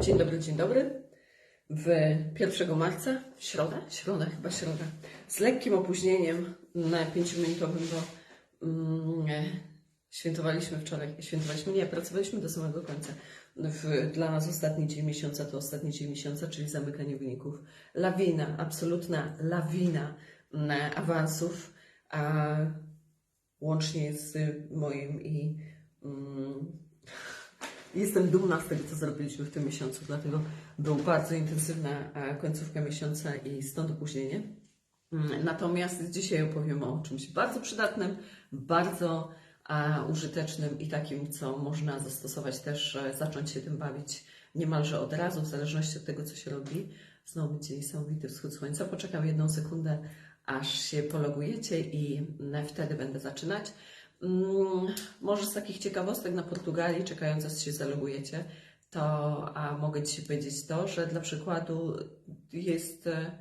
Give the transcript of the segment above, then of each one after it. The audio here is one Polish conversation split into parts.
Dzień dobry, dzień dobry. W 1 marca, w środę, środa, chyba środa, z lekkim opóźnieniem na 5-minutowym, bo mm, świętowaliśmy wczoraj, świętowaliśmy, nie, pracowaliśmy do samego końca. W, dla nas ostatni dzień miesiąca to ostatni dzień miesiąca, czyli zamykanie wyników. Lawina, absolutna lawina mm, awansów, a łącznie z moim i mm, Jestem dumna z tego, co zrobiliśmy w tym miesiącu, dlatego był bardzo intensywna e, końcówka miesiąca i stąd opóźnienie. Mm, Natomiast dzisiaj opowiem o czymś bardzo przydatnym, bardzo e, użytecznym i takim, co można zastosować też, e, zacząć się tym bawić niemalże od razu, w zależności od tego, co się robi. Znowu będzie niesamowity wschód słońca. Poczekam jedną sekundę, aż się pologujecie i mm, wtedy będę zaczynać. Mm, Może z takich ciekawostek na Portugalii, czekając aż się zalogujecie, to a mogę Ci powiedzieć to, że dla przykładu jest, e,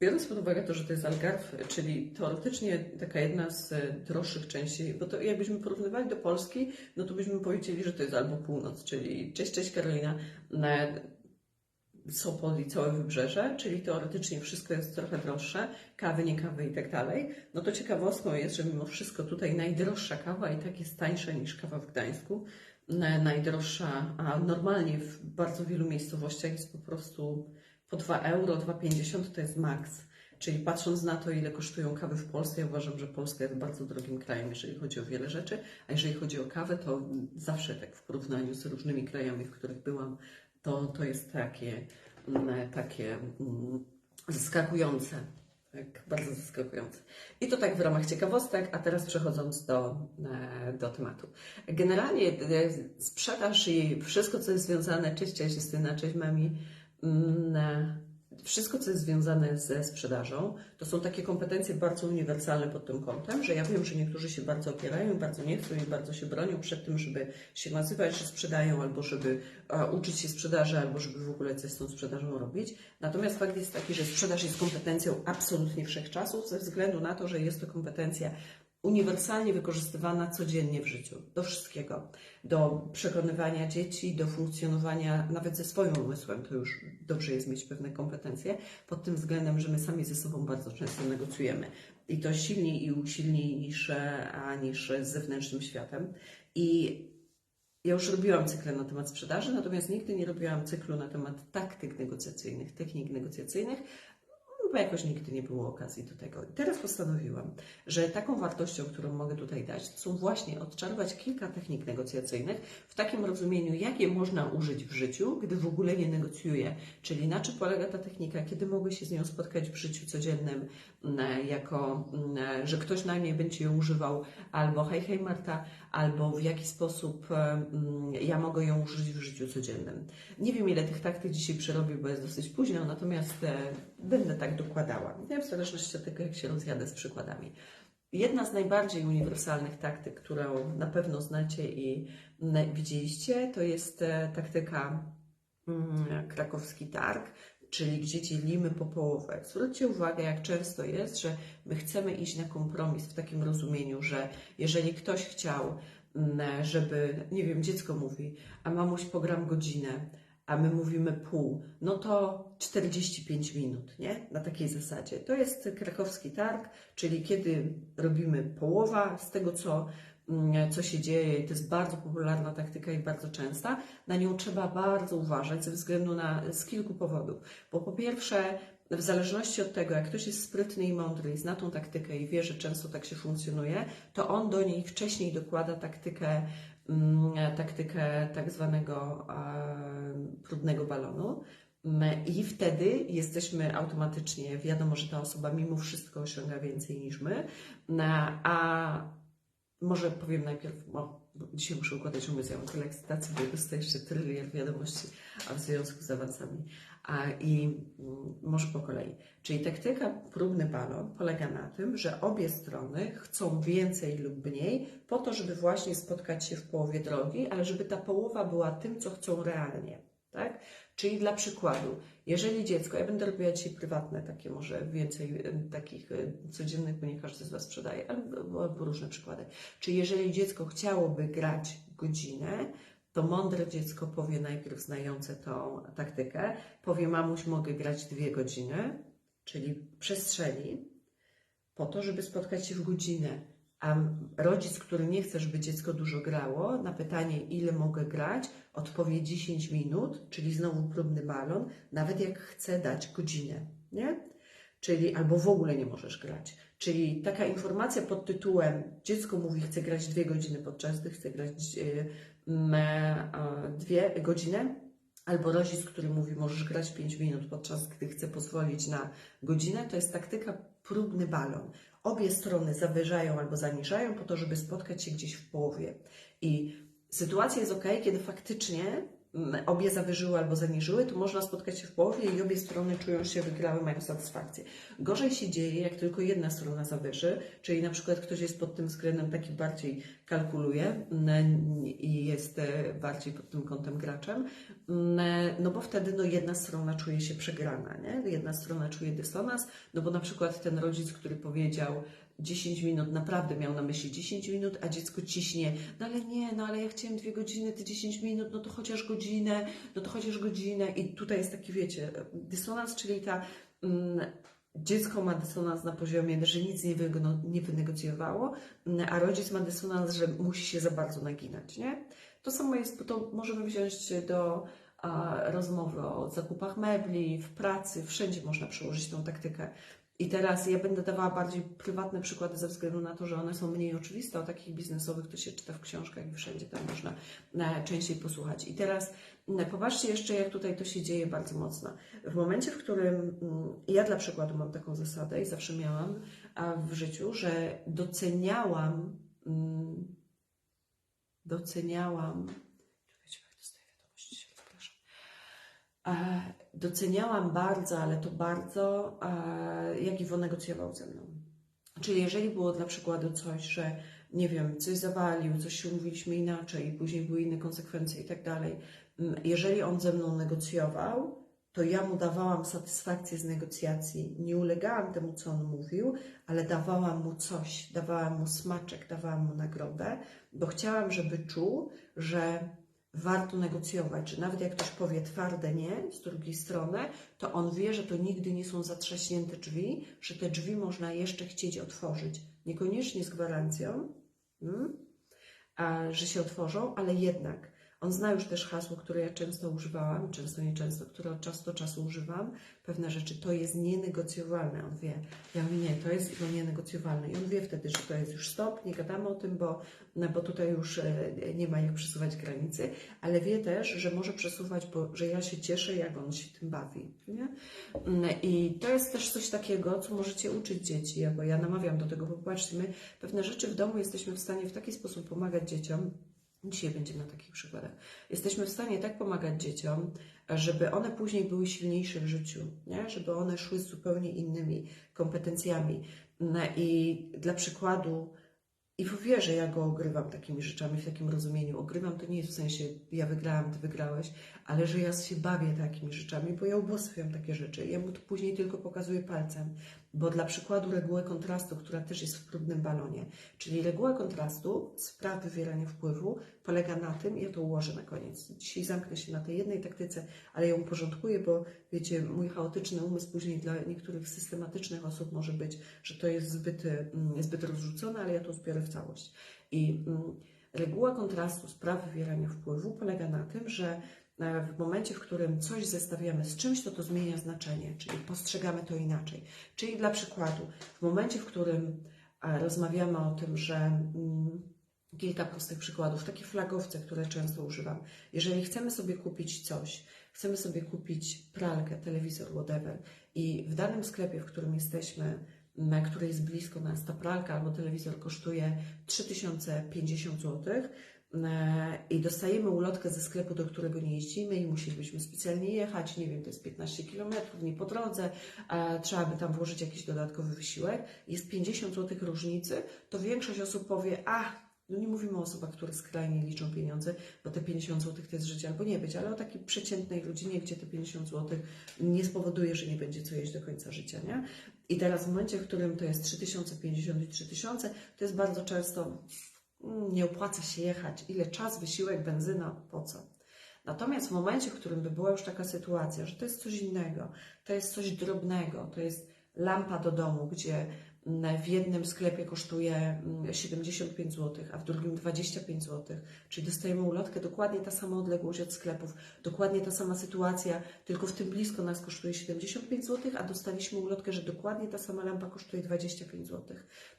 biorąc pod uwagę to, że to jest Algarve, czyli teoretycznie taka jedna z e, droższych części, bo to jakbyśmy porównywali do Polski, no to byśmy powiedzieli, że to jest albo północ, czyli cześć, cześć Karolina, na- Sopot i całe wybrzeże, czyli teoretycznie wszystko jest trochę droższe, kawy, nie kawy i tak dalej, no to ciekawostką jest, że mimo wszystko tutaj najdroższa kawa i tak jest tańsza niż kawa w Gdańsku. Na- Najdroższa, a normalnie w bardzo wielu miejscowościach jest po prostu po 2 euro, 2,50 to jest maks. Czyli patrząc na to, ile kosztują kawy w Polsce, ja uważam, że Polska jest bardzo drogim krajem, jeżeli chodzi o wiele rzeczy, a jeżeli chodzi o kawę, to zawsze tak w porównaniu z różnymi krajami, w których byłam, to, to jest takie, mm, takie mm, zaskakujące. Tak, bardzo zaskakujące. I to tak w ramach ciekawostek, a teraz przechodząc do, e, do tematu. Generalnie e, sprzedaż i wszystko, co jest związane, cześć, cześć Justyna, cześć Mami, mm, e, wszystko, co jest związane ze sprzedażą, to są takie kompetencje bardzo uniwersalne pod tym kątem, że ja wiem, że niektórzy się bardzo opierają, bardzo nie chcą i bardzo się bronią przed tym, żeby się nazywać, że sprzedają, albo żeby uczyć się sprzedaży, albo żeby w ogóle coś z tą sprzedażą robić. Natomiast fakt jest taki, że sprzedaż jest kompetencją absolutnie wszechczasów, ze względu na to, że jest to kompetencja uniwersalnie wykorzystywana codziennie w życiu, do wszystkiego, do przekonywania dzieci, do funkcjonowania nawet ze swoim umysłem, to już dobrze jest mieć pewne kompetencje, pod tym względem, że my sami ze sobą bardzo często negocjujemy i to silniej i usilniej niż, e, a, niż z zewnętrznym światem. I ja już robiłam cykle na temat sprzedaży, natomiast nigdy nie robiłam cyklu na temat taktyk negocjacyjnych, technik negocjacyjnych, bo jakoś nigdy nie było okazji do tego. Teraz postanowiłam, że taką wartością, którą mogę tutaj dać, są właśnie odczarować kilka technik negocjacyjnych w takim rozumieniu, jakie można użyć w życiu, gdy w ogóle nie negocjuję. Czyli na czym polega ta technika, kiedy mogę się z nią spotkać w życiu codziennym, mm, jako, mm, że ktoś na będzie ją używał, albo hej, hej Marta, albo w jaki sposób mm, ja mogę ją użyć w życiu codziennym. Nie wiem, ile tych taktyk dzisiaj przerobię, bo jest dosyć późno, natomiast e, będę tak dokładała, nie? w zależności od tego, jak się rozjadę z przykładami. Jedna z najbardziej uniwersalnych taktyk, którą na pewno znacie i widzieliście, to jest e, taktyka mm, krakowski targ, czyli gdzie dzielimy po połowę. Zwróćcie uwagę, jak często jest, że my chcemy iść na kompromis w takim rozumieniu, że jeżeli ktoś chciał, mm, żeby, nie wiem, dziecko mówi, a mamuś pogram godzinę, a my mówimy pół, no to 45 minut, nie? Na takiej zasadzie. To jest krakowski targ, czyli kiedy robimy połowa z tego, co, mm, co się dzieje, to jest bardzo popularna taktyka i bardzo częsta, na nią trzeba bardzo uważać ze względu na, z kilku powodów. Bo po pierwsze, w zależności od tego, jak ktoś jest sprytny i mądry i zna tą taktykę i wie, że często tak się funkcjonuje, to on do niej wcześniej dokłada taktykę, taktykę tak zwanego em, próbnego balonu. Mm, I wtedy jesteśmy automatycznie, wiadomo, że ta osoba mimo wszystko osiąga więcej niż my, a może powiem najpierw, bo dzisiaj muszę układać umysł, ja mam tyle ekscytacji, bo dostaję jeszcze tryliard wiadomości, a w związku z awansami. I mm, może po kolei. Czyli taktyka próbny balon polega na tym, że obie strony chcą więcej lub mniej po to, żeby właśnie spotkać się w połowie drogi, ale żeby ta połowa była tym, co chcą realnie. Tak? Czyli dla przykładu, jeżeli dziecko, ja będę robiła dzisiaj prywatne, takie może więcej em, takich em, codziennych, bo nie każdy z Was sprzedaje, ale albo różne przykłady. Czyli jeżeli dziecko chciałoby grać godzinę, to mądre dziecko powie najpierw znające tą taktykę, powie mamuś mogę grać dwie godziny, czyli przestrzeli po to, żeby spotkać się w godzinę. A rodzic, który nie chce, żeby dziecko dużo grało, na pytanie, ile mogę grać, odpowie 10 minut, czyli znowu próbny balon, nawet jak chce dać godzinę, nie? Czyli albo w ogóle nie możesz grać. Czyli taka informacja pod tytułem dziecko mówi, chce grać dwie godziny, podczas gdy chce grać e, e, dwie godziny, albo rodzic, który mówi, możesz grać 5 minut, podczas gdy chce pozwolić na godzinę, to jest taktyka próbny balon. Obie strony zawyżają albo zaniżają po to, żeby spotkać się gdzieś w połowie. I sytuacja jest ok, kiedy faktycznie obie zawyżyły albo zaniżyły, to można spotkać się w połowie i obie strony czują się wygrały, mają satysfakcję. Gorzej się dzieje, jak tylko jedna strona zawyży, czyli na przykład ktoś jest pod tym względem taki bardziej kalkuluje i jest e, bardziej pod tym kątem graczem, no bo wtedy no, jedna strona czuje się przegrana, nie? jedna strona czuje dysonans, no bo na przykład ten rodzic, który powiedział 10 minut, naprawdę miał na myśli 10 minut, a dziecko ciśnie, no ale nie, no ale ja chciałem dwie godziny, ty 10 minut, no to chociaż godzinę, no to chociaż godzinę i tutaj jest taki, wiecie, dysonans, czyli ta mm, dziecko ma dysonans na poziomie, że nic nie, nie wynegocjowało, mm, a rodzic ma dysonans, że musi się za bardzo naginać, nie? To samo jest, to możemy wziąć do a, rozmowy o zakupach mebli, w pracy, wszędzie można przełożyć tą taktykę. I teraz ja będę dawała bardziej prywatne przykłady ze względu na to, że one są mniej oczywiste, o takich biznesowych to się czyta w książkach i wszędzie tam można e, częściej posłuchać. I teraz e, popatrzcie jeszcze, jak tutaj to się dzieje bardzo mocno. W momencie, w którym mm, ja dla przykładu mam taką zasadę i zawsze miałam w życiu, że doceniałam, mm, doceniałam, czekajcie, jak dostaję wiadomości, przepraszam. Doceniałam bardzo, ale to bardzo, e, jak Iwo negocjował ze mną. Czyli jeżeli było dla przykładu coś, że nie wiem, coś zawalił, coś się umówiliśmy inaczej, później były inne konsekwencje i tak dalej. Jeżeli on ze mną negocjował, to ja mu dawałam satysfakcję z negocjacji. Nie ulegałam temu, co on mówił, ale dawałam mu coś, dawałam mu smaczek, dawałam mu nagrodę, bo chciałam, żeby czuł, że warto negocjować, że nawet jak ktoś powie twarde nie z drugiej strony, to on wie, że to nigdy nie są zatrzaśnięte drzwi, że te drzwi można jeszcze chcieć otworzyć. Niekoniecznie z gwarancją, mm, że się otworzą, ale jednak. On zna już też hasło, które ja często używałam, często nieczęsto, które od czasu do czasu używam. Pewne rzeczy to jest nienegocjowalne. On wie. Ja mówię, nie, to jest to nienegocjowalne. I on wie wtedy, że to jest już stop, nie gadamy o tym, bo, no, bo tutaj już e, nie ma jak przesuwać granicy, ale wie też, że może przesuwać, bo że ja się cieszę, jak on się tym bawi. Nie? Mm, I to jest też coś takiego, co możecie uczyć dzieci, bo ja namawiam do tego, bo popatrzcie, my pewne rzeczy w domu jesteśmy w stanie w taki sposób pomagać dzieciom, Dzisiaj będziemy na takich przykładach. Jesteśmy w stanie tak pomagać dzieciom, żeby one później były silniejsze w życiu, nie? żeby one szły z zupełnie innymi kompetencjami. No I dla przykładu, i w wierze ja go ogrywam takimi rzeczami, w takim rozumieniu. Ogrywam to nie jest w sensie ja wygrałam, ty wygrałeś, ale że ja się bawię takimi rzeczami, bo ja ubóstwiam takie rzeczy. Ja mu to później tylko pokazuję palcem. Bo dla przykładu regułę kontrastu, która też jest w próbnym balonie, czyli reguła kontrastu z praw wywierania wpływu polega na tym, ja to ułożę na koniec. Dzisiaj zamknę się na tej jednej taktyce, ale ją uporządkuję, bo wiecie, mój chaotyczny umysł później dla niektórych systematycznych osób może być, że to jest zbyt, mm, zbyt rozrzucone, ale ja to zbiorę w całość. I mm, reguła kontrastu z praw wywierania wpływu polega na tym, że w momencie, w którym coś zestawiamy z czymś, to to zmienia znaczenie, czyli postrzegamy to inaczej. Czyli dla przykładu, w momencie, w którym e, rozmawiamy o tym, że mm, kilka prostych przykładów, takie flagowce, które często używam. Jeżeli chcemy sobie kupić coś, chcemy sobie kupić pralkę, telewizor, whatever, i w danym sklepie, w którym jesteśmy, na który jest blisko nas, ta pralka albo telewizor kosztuje 3050 zł e, i dostajemy ulotkę ze sklepu, do którego nie jeździmy i musielibyśmy specjalnie jechać, nie wiem, to jest 15 km, nie po drodze, e, trzeba by tam włożyć jakiś dodatkowy wysiłek, jest 50 zł różnicy, to większość osób powie, a no nie mówimy o osobach, które skrajnie liczą pieniądze, bo te 50 zł to jest życie albo nie być, ale o takiej przeciętnej rodzinie, gdzie te 50 zł nie spowoduje, że nie będzie co jeść do końca życia, nie? I teraz w momencie, w którym to jest 3050 i 3000, to jest bardzo często nie opłaca się jechać, ile czas, wysiłek, benzyna, po co? Natomiast w momencie, w którym by była już taka sytuacja, że to jest coś innego, to jest coś drobnego, to jest lampa do domu, gdzie w jednym sklepie kosztuje mm, 75 zł, a w drugim 25 zł, czyli dostajemy ulotkę, dokładnie ta sama odległość od sklepów, dokładnie ta sama sytuacja, tylko w tym blisko nas kosztuje 75 zł, a dostaliśmy ulotkę, że dokładnie ta sama lampa kosztuje 25 zł.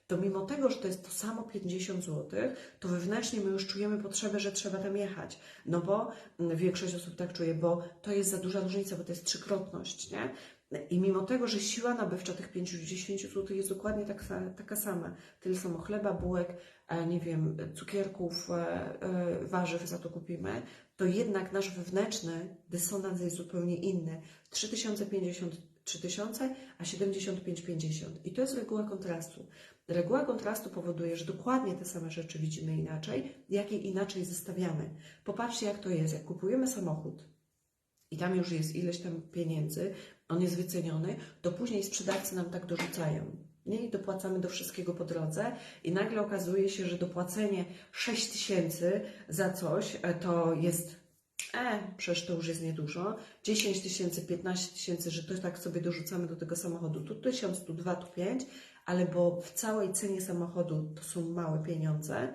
To mimo tego, że to jest to samo 50 zł, to wewnętrznie my już czujemy potrzebę, że trzeba tam jechać. No bo mm, większość osób tak czuje, bo to jest za duża różnica, bo to jest trzykrotność, nie? I mimo tego, że siła nabywcza tych 50 zł jest dokładnie tak, taka sama, tyle samo chleba, bułek, e, nie wiem, cukierków, e, e, warzyw za to kupimy, to jednak nasz wewnętrzny dysonans jest zupełnie inny. 3050 3000, a 75-50. I to jest reguła kontrastu. Reguła kontrastu powoduje, że dokładnie te same rzeczy widzimy inaczej, jak je inaczej zestawiamy. Popatrzcie, jak to jest. Jak kupujemy samochód i tam już jest ileś tam pieniędzy, on jest wyceniony, to później sprzedawcy nam tak dorzucają. Nie? I dopłacamy do wszystkiego po drodze i nagle okazuje się, że dopłacenie 6 tysięcy za coś e, to jest E, przecież to już jest niedużo. 10 tysięcy, 15 tysięcy, że to tak sobie dorzucamy do tego samochodu. Tu 1000, tu 2, tu 5, ale bo w całej cenie samochodu to są małe pieniądze.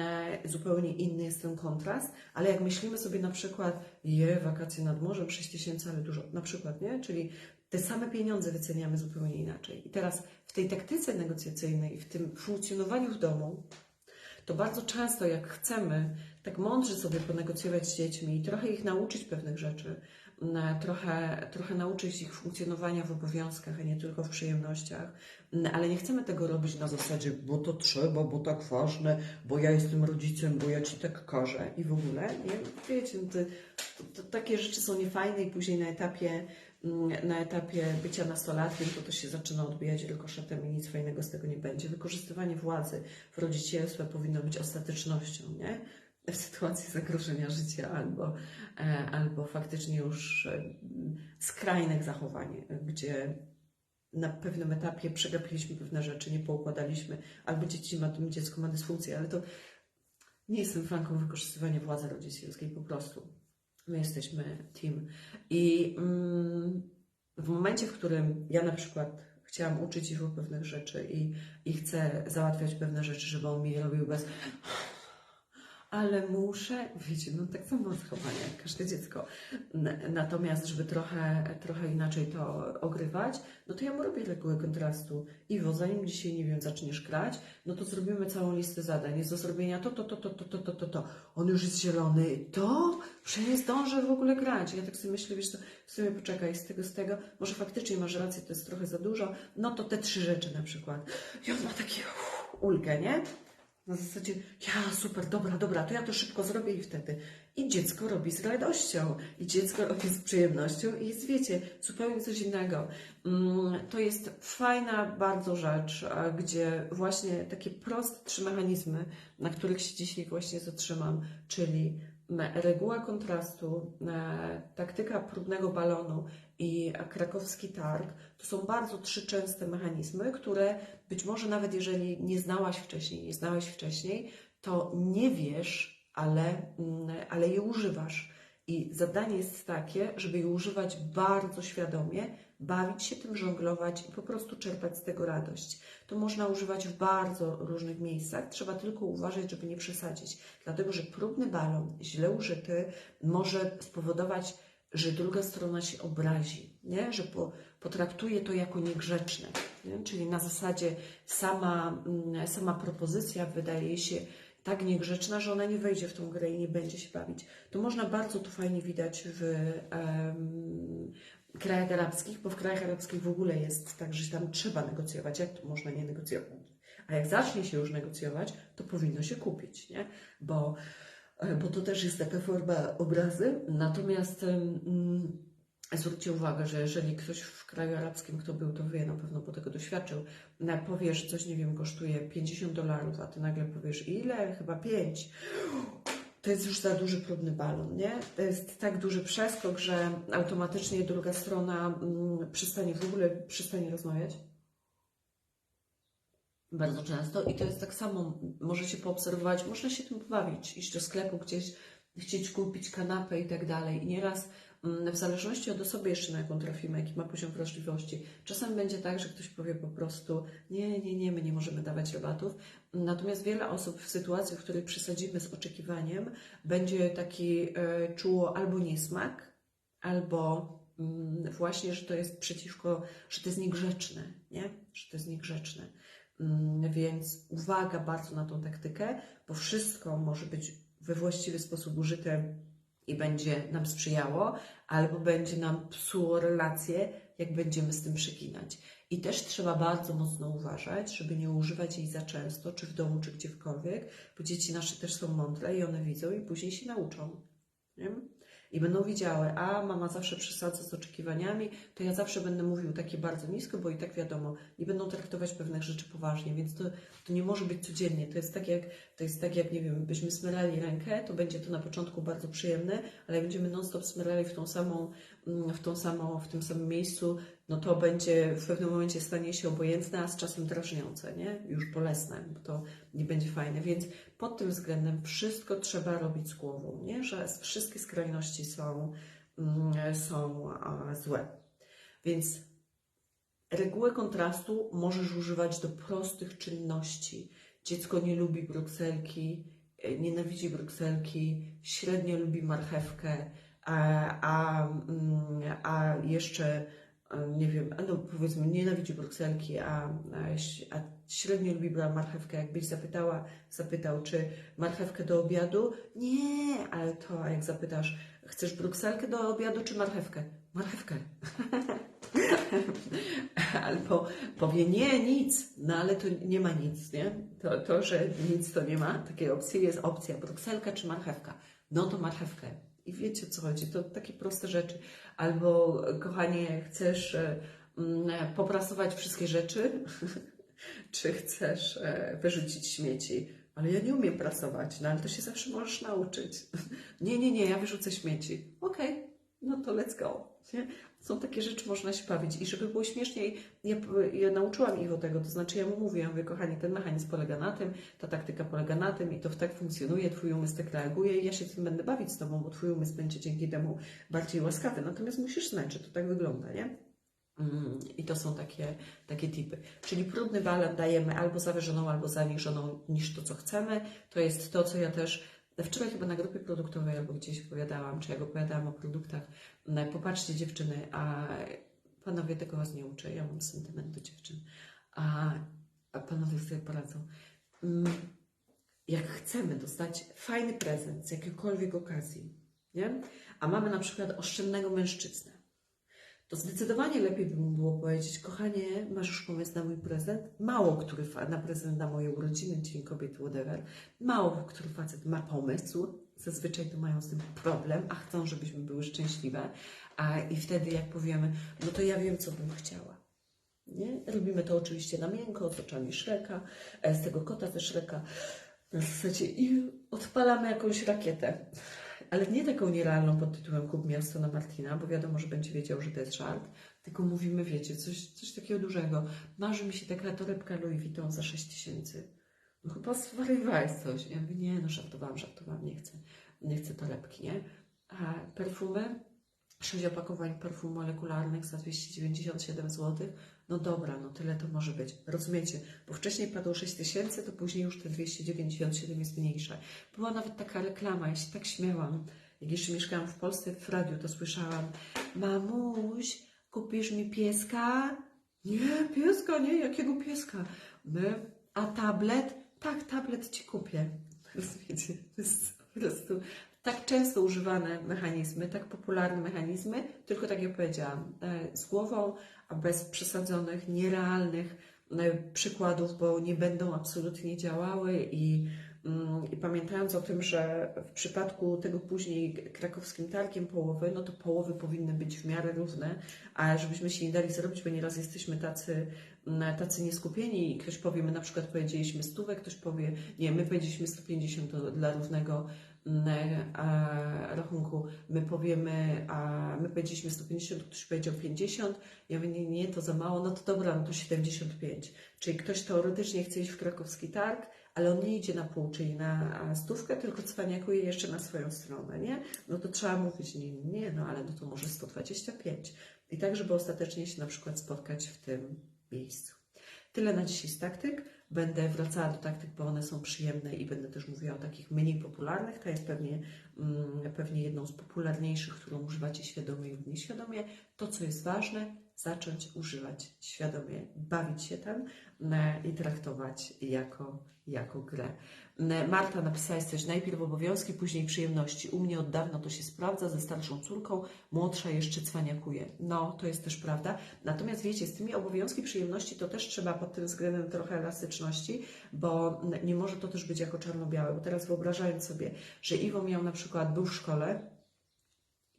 E, Zupełnie inny jest ten kontrast, ale jak myślimy sobie na przykład, je, wakacje nad morzem, 6 tysięcy, ale dużo, na przykład, nie? Czyli te same pieniądze wyceniamy zupełnie inaczej. I teraz w tej taktyce negocjacyjnej, w tym funkcjonowaniu w domu, to bardzo często, jak chcemy tak mądrze sobie ponegocjować z dziećmi i trochę ich nauczyć pewnych rzeczy, trochę, trochę nauczyć ich funkcjonowania w obowiązkach, a nie tylko w przyjemnościach, m, ale nie chcemy tego robić na zasadzie, bo to trzeba, bo tak ważne, bo ja jestem rodzicem, bo ja ci tak każę i w ogóle, nie? Wiecie, no to, to, to takie rzeczy są niefajne i później na etapie mm, na etapie bycia nastolatkiem, to to się zaczyna odbijać rykoszetem i nic fajnego z tego nie będzie. Wykorzystywanie władzy w rodzicielstwie powinno być ostatecznością, nie? W sytuacji zagrożenia życia albo, e, albo faktycznie już e, skrajnych zachowań, gdzie na pewnym etapie przegapiliśmy pewne rzeczy, nie poukładaliśmy, albo dzieci ma, dziecko ma dysfunkcję, ale to nie jestem fanką wykorzystywania władzy rodzicielskiej po prostu. My jesteśmy team. I mm, w momencie, w którym ja na przykład chciałam uczyć ich o pewnych rzeczy i, i chcę załatwiać pewne rzeczy, żeby on mi je robił bez ale muszę, wiecie, no tak samo zachowanie jak każde dziecko. Natomiast, żeby trochę, trochę inaczej to ogrywać, no to ja mu robię regułę kontrastu. Iwo, zanim dzisiaj, nie wiem, zaczniesz grać, no to zrobimy całą listę zadań. Jest do zrobienia to, to, to, to, to, to, to, to, to. On już jest zielony. To? Że nie zdążę w ogóle grać. Ja tak sobie myślę, wiesz co, w sumie poczekaj, z tego, z tego, może faktycznie masz rację, to jest trochę za dużo. No to te trzy rzeczy na przykład. I on ma takie ulgę, nie? Na zasadzie, ja super, dobra, dobra, to ja to szybko zrobię i wtedy. I dziecko robi z radością, i dziecko robi z przyjemnością, i jest, wiecie, zupełnie coś innego. Mm, To jest fajna bardzo rzecz, gdzie właśnie takie proste trzy mechanizmy, na których się dzisiaj właśnie zatrzymam, czyli reguła kontrastu, taktyka próbnego balonu i krakowski targ, to są bardzo trzy częste mechanizmy, które być może nawet jeżeli nie znałaś wcześniej, nie znałeś wcześniej, to nie wiesz, ale, mm, ale je używasz. I zadanie jest takie, żeby je używać bardzo świadomie, bawić się tym, żonglować i po prostu czerpać z tego radość. To można używać w bardzo różnych miejscach, trzeba tylko uważać, żeby nie przesadzić, dlatego że próbny balon, źle użyty, może spowodować, że druga strona się obrazi, nie? że po, potraktuje to jako niegrzeczne. Nie? Czyli na zasadzie sama, mm, sama propozycja wydaje się tak niegrzeczna, że ona nie wejdzie w tą grę i nie będzie się bawić. To można bardzo to fajnie widać w em, krajach arabskich, bo w krajach arabskich w ogóle jest tak, że tam trzeba negocjować. Jak to można nie negocjować? A jak zacznie się już negocjować, to powinno się kupić, nie? Bo, e, bo to też jest taka forma obrazy. Natomiast mm, Zwróćcie uwagę, że jeżeli ktoś w kraju arabskim, kto był, to wie, na pewno bo tego doświadczył, powie, że coś, nie wiem, kosztuje 50 dolarów, a ty nagle powiesz, ile? Chyba 5. To jest już za duży próbny balon, nie? To jest tak duży przeskok, że automatycznie druga strona mm, przestanie w ogóle przestanie rozmawiać. Bardzo często i to jest tak samo, może się poobserwować, można się tym pobawić, iść do sklepu gdzieś, chcieć kupić kanapę i tak dalej. I nieraz mm, w zależności od osoby jeszcze na jaką trafimy, jaki ma poziom wrażliwości, czasem będzie tak, że ktoś powie po prostu nie, nie, nie, my nie możemy dawać rabatów. Natomiast wiele osób w sytuacji, w której przesadzimy z oczekiwaniem, będzie taki e, czuło albo niesmak, albo mm, właśnie, że to jest przeciwko, że to jest niegrzeczne, nie? Że to jest niegrzeczne. Mm, Więc uwaga bardzo na tą taktykę, bo wszystko może być we właściwy sposób użyte i będzie nam sprzyjało, albo będzie nam psuło relacje, jak będziemy z tym przekinać. I też trzeba bardzo mocno uważać, żeby nie używać jej za często, czy w domu, czy gdziekolwiek, bo dzieci nasze też są mądre i one widzą i później się nauczą. Nie? I będą widziały, a mama zawsze przesadza z oczekiwaniami, to ja zawsze będę mówił takie bardzo nisko, bo i tak wiadomo, nie będą traktować pewnych rzeczy poważnie, więc to, to nie może być codziennie. To jest tak jak, to jest tak jak, nie wiem, byśmy smyrali rękę, to będzie to na początku bardzo przyjemne, ale jak będziemy non-stop smyrali w tą samą, w tą samą, w tym samym miejscu, no to będzie w pewnym momencie stanie się obojętne, a z czasem drażniące, nie? Już bolesne, bo to nie będzie fajne. Więc pod tym względem wszystko trzeba robić z głową, nie? Że wszystkie skrajności są, mm, są złe. Więc regułę kontrastu możesz używać do prostych czynności. Dziecko nie lubi brukselki, e, nienawidzi brukselki, średnio lubi marchewkę, a, a, mm, a jeszcze e, nie wiem, no powiedzmy nienawidzi brukselki, a, a, średnio lubi marchewkę. Jakbyś zapytała, zapytał, czy marchewkę do obiadu? Nie, ale to a jak zapytasz, chcesz brukselkę do obiadu czy marchewkę? Marchewkę. Albo powie nie, nic, no ale to nie ma nic, nie? To, to, że nic to nie ma, takiej opcji jest opcja brukselka czy marchewka. No to marchewkę. I wiecie o co chodzi, to takie proste rzeczy. Albo kochanie, chcesz e, mm, poprasować wszystkie rzeczy, czy chcesz e, wyrzucić śmieci? Ale ja nie umiem prasować, no ale to się zawsze możesz nauczyć. Nie, nie, nie, ja wyrzucę śmieci. Okej, no to let's go. Są takie rzeczy, można się bawić. I żeby było śmieszniej, ja, ja nauczyłam ich o tego, to znaczy ja mu mówię, ja mówię, kochani, ten mechanizm polega na tym, ta taktyka polega na tym i to tak funkcjonuje, twój umysł tak reaguje i ja się tym będę bawić z tobą, bo twój umysł będzie dzięki temu bardziej łaskawy. Natomiast musisz znać, że to tak wygląda, nie? Mm, I to są takie, takie tipy. Czyli próbny bal dajemy albo zawyżoną, albo zaniżoną niż to, co chcemy. To jest to, co ja też wczoraj chyba na grupie produktowej albo gdzieś opowiadałam, czy jak opowiadałam o produktach. Popatrzcie dziewczyny, a panowie tego was nie uczę, ja mam sentyment do dziewczyn, a, panowie sobie poradzą. Jak chcemy dostać fajny prezent z jakiejkolwiek okazji, nie? a mamy na przykład oszczędnego mężczyznę, to zdecydowanie lepiej by mu było powiedzieć, kochanie, masz już pomysł na mój prezent? Mało który na prezent na moje urodziny, Dzień Kobiet, whatever. Mało który facet ma pomysł. Zazwyczaj to mają z tym problem, a chcą, żebyśmy były szczęśliwe. A i wtedy jak powiemy, no to ja wiem, co bym chciała. Nie? Robimy to oczywiście na miękko, z oczami Szreka, e, z tego kota ze Szreka. Na zasadzie i odpalamy jakąś rakietę. Ale nie taką nierealną pod tytułem Kup miasto na Martina, bo wiadomo, że będzie wiedział, że to jest żart. Tylko mówimy, wiecie, coś, coś takiego dużego. Marzy mi się taka torebka Louis Vuitton za 6 tysięcy. No chyba zwariowałeś coś. Ja mówię, nie, no żartowałam, żartowałam, nie chcę. Nie chcę torebki, nie? A perfumy? 6 opakowań perfum molekularnych za 297 zł. No dobra, no tyle to może być. Rozumiecie? Bo wcześniej padło 6 tysięcy, to później już te 297 jest mniejsze. Była nawet taka reklama, ja się tak śmiałam. Jak jeszcze mieszkałam w Polsce, w radiu to słyszałam. Mamuś, kupisz mi pieska? Nie, pieska, nie, jakiego pieska? My, a tablet? Tak, tablet ci kupię. Rozumiecie? To jest po prostu tak często używane mechanizmy, tak popularne mechanizmy, tylko tak jak powiedziałam, e, z głową, a bez przesadzonych, nierealnych e, przykładów, bo nie będą absolutnie działały i, mm, i pamiętając o tym, że w przypadku tego później krakowskim targiem połowy, no to połowy powinny być w miarę równe, a żebyśmy się nie dali zrobić, bo nieraz jesteśmy tacy, mm, tacy nieskupieni i ktoś powie, my na przykład powiedzieliśmy stówę, ktoś powie, nie, my powiedzieliśmy 150 to dla równego rachunku, my powiemy, a my powiedzieliśmy 150, ktoś powiedział 50, ja mówię, nie, nie, to za mało, no to dobra, no to 75. Czyli ktoś teoretycznie chce iść w krakowski targ, ale on nie idzie na pół, czyli na stówkę, tylko cwaniakuje jeszcze na swoją stronę, nie? No to trzeba mówić, nie, nie, no ale no to może 125. I tak, żeby ostatecznie się na przykład spotkać w tym miejscu. Tyle na dzisiaj z taktyk. Będę wracała do taktyk, bo one są przyjemne i będę też mówiła o takich mniej popularnych. Ta jest pewnie, mm, pewnie jedną z popularniejszych, którą używacie świadomie lub nieświadomie. To, co jest ważne, zacząć używać świadomie, bawić się tam e, i traktować jako, jako grę. E, Marta napisałaś coś, najpierw obowiązki, później przyjemności. U mnie od dawna to się sprawdza ze starszą córką, młodsza jeszcze cwaniakuje. No, to jest też prawda. Natomiast wiecie, z tymi obowiązki, przyjemności to też trzeba pod tym względem trochę elastyczności, bo nie może to też być jako czarno-białe. Bo teraz wyobrażając sobie, że Iwo miał na przykład, był w szkole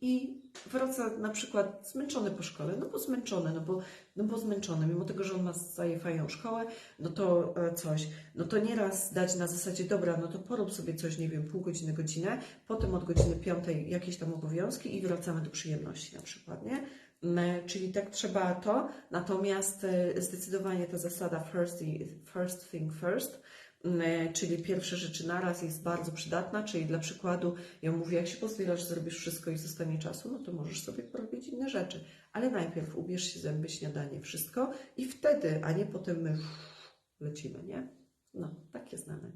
i wraca na przykład zmęczony po szkole, no bo zmęczony, no bo, no bo zmęczony, mimo tego, że on ma fajną szkołę, no to e, coś, no to nieraz dać na zasadzie, dobra, no to porób sobie coś, nie wiem, pół godziny, godzinę, potem od godziny piątej jakieś tam obowiązki i wracamy do przyjemności na przykład, nie? Mm, Czyli tak trzeba to, natomiast e, zdecydowanie ta zasada first, first thing first, czyli pierwsze rzeczy naraz jest bardzo przydatna, czyli dla przykładu ja mówię, jak się pozbierasz, zrobisz wszystko i zostanie czasu, no to możesz sobie porobić inne rzeczy, ale najpierw ubierz się zęby, śniadanie, wszystko i wtedy, a nie potem my lecimy, nie? No, takie znane.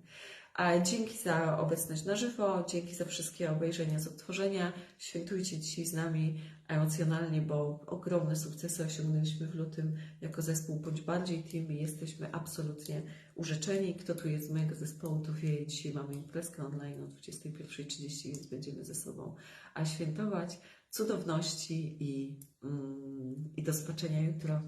A dzięki za obecność na żywo, dzięki za wszystkie obejrzenia z odtworzenia. Świętujcie dzisiaj z nami emocjonalnie, bo ogromne sukcesy osiągnęliśmy w lutym jako zespół, bądź bardziej team i jesteśmy absolutnie urzeczeni. Kto tu jest z mojego zespołu, to wie, dzisiaj mamy imprezkę online o 21.30, więc będziemy ze sobą a świętować cudowności i, mm, i do zobaczenia jutro.